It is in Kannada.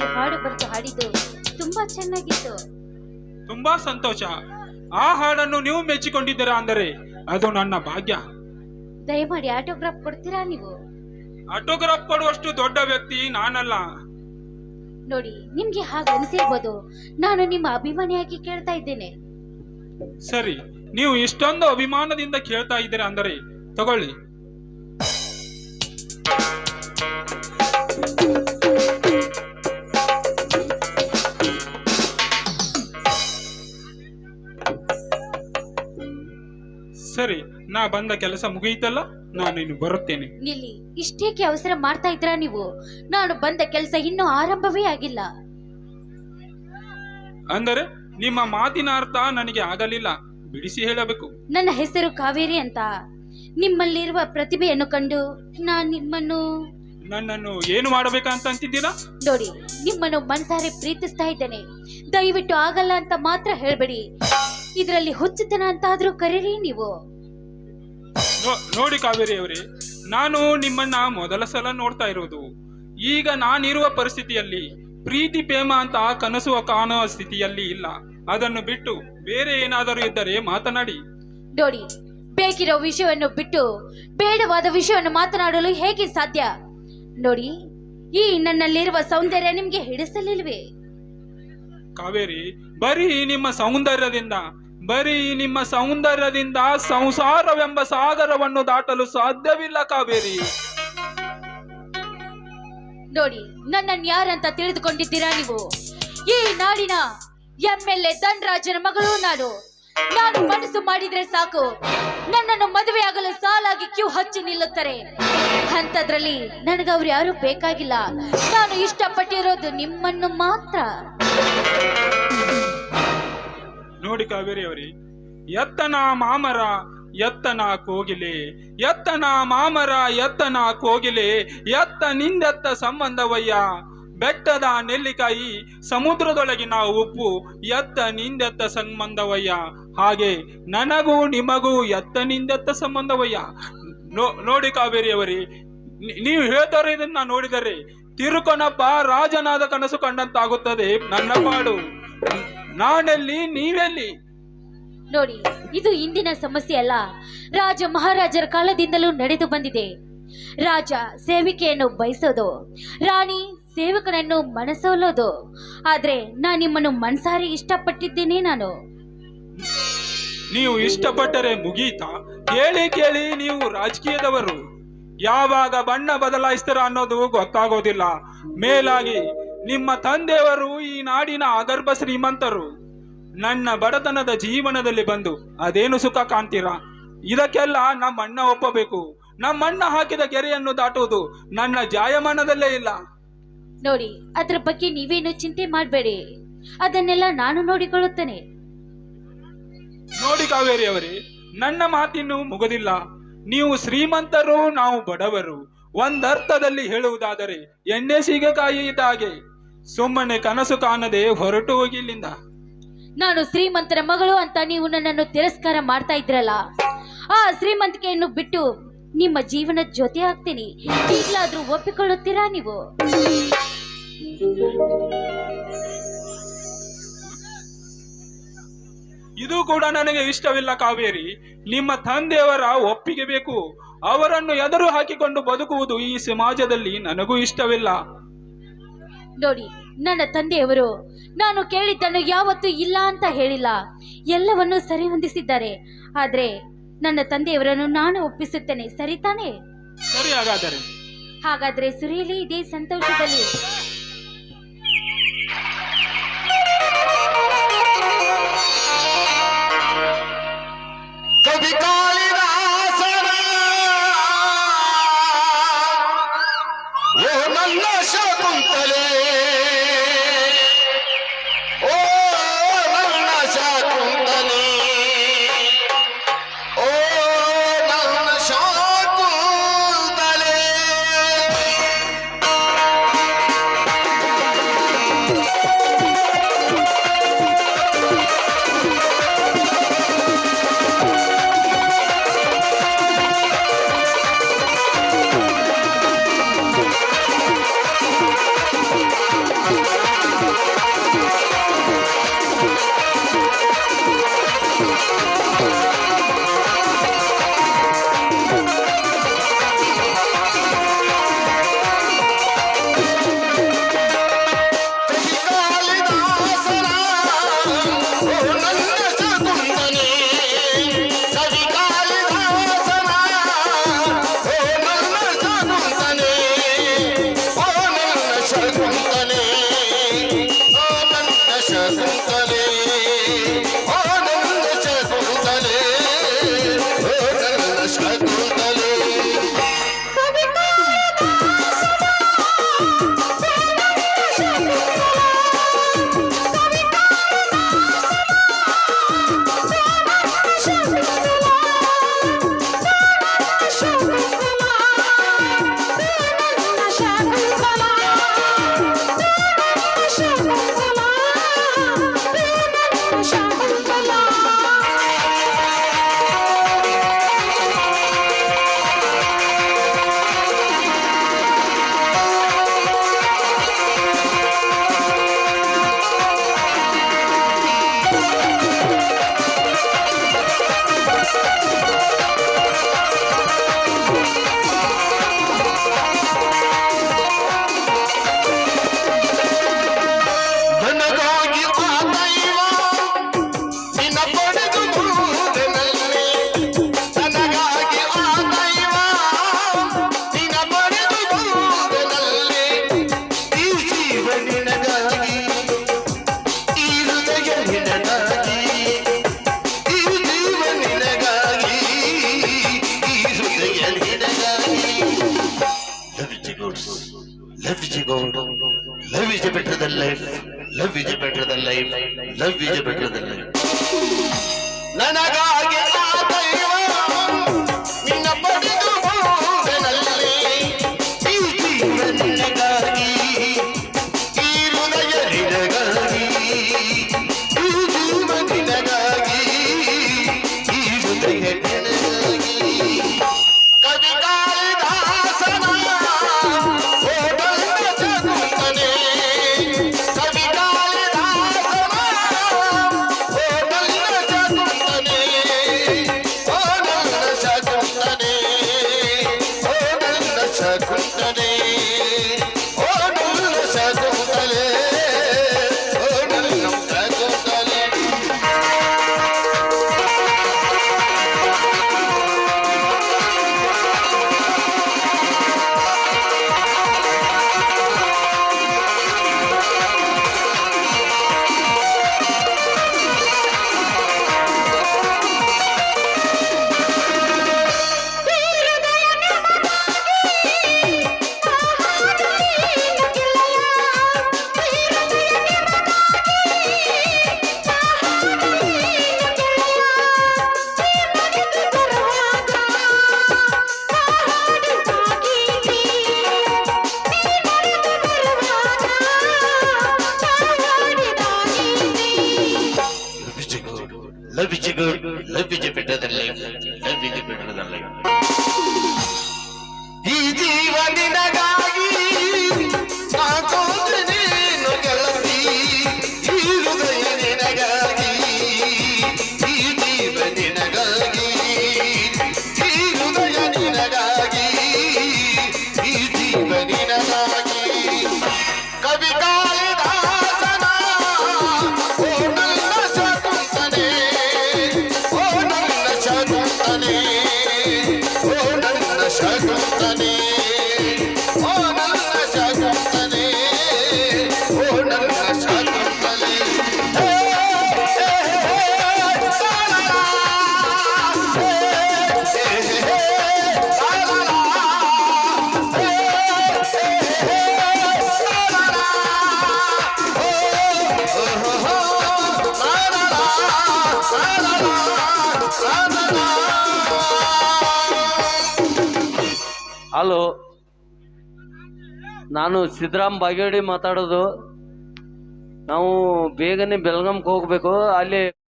ಕಾರ್ಯಕ್ರಮದಲ್ಲಿ ಹಾಡು ಬರೆದು ಹಾಡಿದ್ದು ತುಂಬಾ ಚೆನ್ನಾಗಿತ್ತು. ತುಂಬಾ ಸಂತೋಷ. ಆ ಹಾಡನ್ನು ನೀವು ಮೆಚ್ಚಿಕೊಂಡಿದ್ದೀರಾ ಅಂದರೆ ಅದು ನನ್ನ ಭಾಗ್ಯ. ದಯಮಾಡಿ ಆಟೋಗ್ರಾಫ್ ಕೊಡ್ತೀರಾ ನೀವು? ಆಟೋಗ್ರಾಫ್ ಕೊಡುವಷ್ಟು ದೊಡ್ಡ ವ್ಯಕ್ತಿ ನಾನಲ್ಲ. ನೋಡಿ ನಿಮ್ಗೆ ಹಾಗೆ ಅನಿಸಿರ್ಬೋದು. ನಾನು ನಿಮ್ಮ ಅಭಿಮಾನಿಯಾಗಿ ಕೇಳ್ತಾ ಇದ್ದೇನೆ. ಸರಿ ನೀವು ಇಷ್ಟೊಂದು ಅಭಿಮಾನದಿಂದ ಕೇಳ್ತಾ ಇದ್ದೀರಾ ಅಂದರೆ ತಗೊಳ್ಳಿ. ಸರಿ ನಾ ಬಂದ ಕೆಲಸ ಮುಗಿಯಿತಲ್ಲ ನಾನು ಇನ್ನು ಬರುತ್ತೇನೆ. ನಿಲ್ಲಿ ಇಷ್ಟೇಕೆ ಅವಸರ ಮಾಡ್ತಾ ಇದ್ರಾ ನೀವು? ನಾನು ಬಂದ ಕೆಲಸ ಇನ್ನೂ ಆರಂಭವೇ ಆಗಿಲ್ಲ. ಅಂದರೆ ನಿಮ್ಮ ಮಾತಿನ ಅರ್ಥ ನನಗೆ ಆಗಲಿಲ್ಲ. ಬಿಡಿಸಿ ಹೇಳಬೇಕು. ನನ್ನ ಹೆಸರು ಕಾವೇರಿ ಅಂತ. ನಿಮ್ಮಲ್ಲಿರುವ ಪ್ರತಿಭೆಯನ್ನು ಕಂಡು ನಾನು ನಿಮ್ಮನ್ನು ನನ್ನನ್ನು ಏನು ಮಾಡಬೇಕಂತ ಅಂತಿದ್ದೀರಾ? ನೋಡಿ ನಿಮ್ಮನ್ನು ಮನಸಾರೆ ಪ್ರೀತಿಸ್ತಾ ಇದ್ದೇನೆ. ದಯವಿಟ್ಟು ಆಗಲ್ಲ ಅಂತ ಮಾತ್ರ ಹೇಳ್ಬೇಡಿ. ಇದರಲ್ಲಿ ಹುಚ್ಚುತನ ಅಂತಾದ್ರೂ ಕರೀರಿ ನೀವು. ನೋ- ನೋಡಿ ಕಾವೇರಿ ಅವರೇ ನಾನು ನಿಮ್ಮನ್ನ ಮೊದಲ ಸಲ ನೋಡ್ತಾ ಇರೋದು ಈಗ ನಾನಿರುವ ಪರಿಸ್ಥಿತಿಯಲ್ಲಿ ಪ್ರೀತಿ ಪ್ರೇಮ ಅಂತ ಕನಸುವ ಕಾಣುವ ಸ್ಥಿತಿಯಲ್ಲಿ ಇಲ್ಲ. ಅದನ್ನು ಬಿಟ್ಟು ಬೇರೆ ಏನಾದರೂ ಇದ್ದರೆ ಮಾತನಾಡಿ. ನೋಡಿ ಬೇಕಿರೋ ವಿಷಯವನ್ನು ಬಿಟ್ಟು ಬೇಡವಾದ ವಿಷಯವನ್ನು ಮಾತನಾಡಲು ಹೇಗೆ ಸಾಧ್ಯ? ನೋಡಿ ಈ ನನ್ನಲ್ಲಿರುವ ಸೌಂದರ್ಯ ನಿಮ್ಗೆ ಹಿಡಿಸಲಿಲ್ವೇ? ಕಾವೇರಿ, ಬರೀ ನಿಮ್ಮ ಸೌಂದರ್ಯದಿಂದ, ಬರೀ ನಿಮ್ಮ ಸೌಂದರ್ಯದಿಂದ ಸಂಸಾರವೆಂಬ ಸಾಗರವನ್ನು ದಾಟಲು ಸಾಧ್ಯವಿಲ್ಲ ಕಾವೇರಿ. ನೋಡಿ, ನನ್ನನ್ನು ಯಾರಂತ ತಿಳಿದುಕೊಂಡಿದ್ದೀರಾ ನೀವು? ಈ ನಾಡಿನ ಎಂ ಎಲ್ ಎ ಧನ್ರಾಜನ ಮಗಳು ನಾನು. ನಾನು ಮನಸ್ಸು ಮಾಡಿದ್ರೆ ಸಾಕು. ನನ್ನನ್ನು ಮದುವೆಯಾಗಲು ಸಾಲಾಗಿ ಕ್ಯೂ ಹಚ್ಚಿ ನಿಲ್ಲುತ್ತಾರೆ. ಅಂತದ್ರಲ್ಲಿ ನನಗವ್ರು ಯಾರು ಬೇಕಾಗಿಲ್ಲ. ನಾನು ಇಷ್ಟಪಟ್ಟಿರೋದು ನಿಮ್ಮನ್ನು ಮಾತ್ರ. ನೋಡಿ ಕಾವೇರಿ ಅವರೇ ಎತ್ತನ ಮಾಮರ, ಎತ್ತನ ಕೋಗಿಲೆ. ಎತ್ತನ ಮಾಮರ, ಎತ್ತನ ಕೋಗಿಲೆ. ಎತ್ತ ನಿಂದೆತ್ತ ಸಂಬಂಧವಯ್ಯ. ಬೆಟ್ಟದ ನೆಲ್ಲಿಕಾಯಿ, ಸಮುದ್ರದೊಳಗಿನ ಉಪ್ಪು. ಎತ್ತ ನಿಂದೆತ್ತ ಸಂಬಂಧವಯ್ಯ. ಹಾಗೆ ನನಗೂ ನಿಮಗೂ ಎತ್ತ ನಿಂದೆತ್ತ ಸಂಬಂಧವಯ್ಯ. ನೋ- ನೋಡಿ ಕಾವೇರಿ ಅವರೇ ನಿ- ನೀವು ಹೇಳ್ತಾರೆ ಇದನ್ನ ನೋಡಿದರೆ ತಿರುಕೊನಪ್ಪ ರಾಜನಾದ ಕನಸು ಕಂಡಂತಾಗುತ್ತದೆ. ನನ್ನ ಪಾಡು. ನಾನೆಲ್ಲಿ ನೀವೆಲ್ಲಿ? ನೋಡಿ ಇದು ಇಂದಿನ ಸಮಸ್ಯೆ ಅಲ್ಲ. ರಾಜ ಮಹಾರಾಜರ ಕಾಲದಿಂದಲೂ ನಡೆದು ಬಂದಿದೆ. ರಾಜ ಸೇವಿಕೆಯನ್ನು ಬಯಸೋದು ರಾಣಿ ಸೇವಕನನ್ನು ಮನಸೋಲೋದು. ಆದ್ರೆ ನಾನು ನಿಮ್ಮನ್ನು ಮನಸಾರಿ ಇಷ್ಟಪಟ್ಟಿದ್ದೇನೆ ನಾನು. ನೀವು ಇಷ್ಟಪಟ್ಟರೆ ಮುಗೀತಾ? ಕೇಳಿ ಕೇಳಿ ನೀವು ರಾಜಕೀಯದವರು. ಯಾವಾಗ ಬಣ್ಣ ಬದಲಾಯಿಸ್ತೀರ ಅನ್ನೋದು ಗೊತ್ತಾಗೋದಿಲ್ಲ. ಮೇಲಾಗಿ ನಿಮ್ಮ ತಂದೆಯವರು ಈ ನಾಡಿನ ಅಗರ್ಭ ಶ್ರೀಮಂತರು. ನನ್ನ ಬಡತನದ ಜೀವನದಲ್ಲಿ ಬಂದು ಅದೇನು ಸುಖ ಕಾಣ್ತೀರಾ? ಇದಕ್ಕೆಲ್ಲ ನಮ್ಮ ಅಣ್ಣ ಒಪ್ಪಬೇಕು. ನಮ್ಮ ಅಣ್ಣ ಹಾಕಿದ ಗೆರೆಯನ್ನು ದಾಟುವುದು ನನ್ನ ಜಾಯಮಾನದಲ್ಲೇ ಇಲ್ಲ. ನೋಡಿ ಅದ್ರ ಬಗ್ಗೆ ನೀವೇನು ಚಿಂತೆ ಮಾಡಬೇಡಿ. ಅದನ್ನೆಲ್ಲ ನಾನು ನೋಡಿಕೊಳ್ಳುತ್ತೇನೆ. ನೋಡಿ ಕಾವೇರಿ ಅವರೇ ನನ್ನ ಮಾತಿನ್ನು ಮುಗುದಿಲ್ಲ. ನೀವು ಶ್ರೀಮಂತರು, ನಾವು ಬಡವರು. ಒಂದರ್ಥದಲ್ಲಿ ಹೇಳುವುದಾದರೆ, ಎಣ್ಣೆ ಸೀಗೆಕಾಯಿ ಇದ್ದಾಗೆ. ಸುಮ್ಮನೆ ಕನಸು ಕಾಣದೆ ಹೊರಟು ಹೋಗಿ ಇಲ್ಲಿಂದ ನಾನು ಶ್ರೀಮಂತರ ಮಗಳು ಅಂತ ನೀವು ನನ್ನನ್ನು ತಿರಸ್ಕಾರ ಮಾಡ್ತಾ ಇದ್ರಲ್ಲ. ಆ ಶ್ರೀಮಂತಿಕೆಯನ್ನು ಬಿಟ್ಟು ನಿಮ್ಮ ಜೀವನದ ಜೊತೆ ಆಗ್ತೀನಿ ಈಗಲಾದ್ರೂ ಒಪ್ಪಿಕೊಳ್ಳುತ್ತೀರಾ ನೀವು? ಇದು ಕೂಡ ನನಗೆ ಇಷ್ಟವಿಲ್ಲ ಕಾವೇರಿ. ನಿಮ್ಮ ತಂದೆಯವರ ಒಪ್ಪಿಗೆ ಬೇಕು. ಅವರನ್ನು ಎದುರು ಹಾಕಿಕೊಂಡು ಬದುಕುವುದು ಈ ಸಮಾಜದಲ್ಲಿ ನನಗೂ ಇಷ್ಟವಿಲ್ಲ. ನೋಡಿ ನನ್ನ ತಂದೆಯವರು ನಾನು ಕೇಳಿದ್ದನ್ನು ಯಾವತ್ತೂ ಇಲ್ಲ ಅಂತ ಹೇಳಿಲ್ಲ. ಎಲ್ಲವನ್ನೂ ಸರಿ ಹೊಂದಿಸಿದ್ದಾರೆ ಆದ್ರೆ ನನ್ನ ತಂದೆಯವರನ್ನು ನಾನು ಒಪ್ಪಿಸುತ್ತೇನೆ ಸರಿ ತಾನೇ? ಸರಿ ಹಾಗಾದರೆ. ಹಾಗಾದ್ರೆ ಸುರಿಯಲಿ ಇದೇ ಸಂತೋಷದಲ್ಲಿ. Than life. Love is better than life. Love is better than life. ನನಗಾಗಿ ಆ ದೈವ, ನಿನ್ನ ಪಡೆದು ಭೂಮಿನಲ್ಲಿ ಈ ಜೀವ ನಿನಗಾಗಿ ಈ ಹೃದಯ ನಿನಗಾಗಿ ಈ ಜೀವ ನಿನಗಾಗಿ, ಈ ಹೃದಯ ನಿನಗಾಗಿ life. Love is better than life. ಈ ಜೀವ ಹಲೋ. ನಾನು ಸಿದ್ದರಾಮ್ ಬಾಗೇಡಿ ಮಾತಾಡೋದು. ನಾವು ಬೇಗನೆ ಬೆಲ್ಗಾಮ್ಗೆ ಹೋಗ್ಬೇಕು. ಅಲ್ಲಿ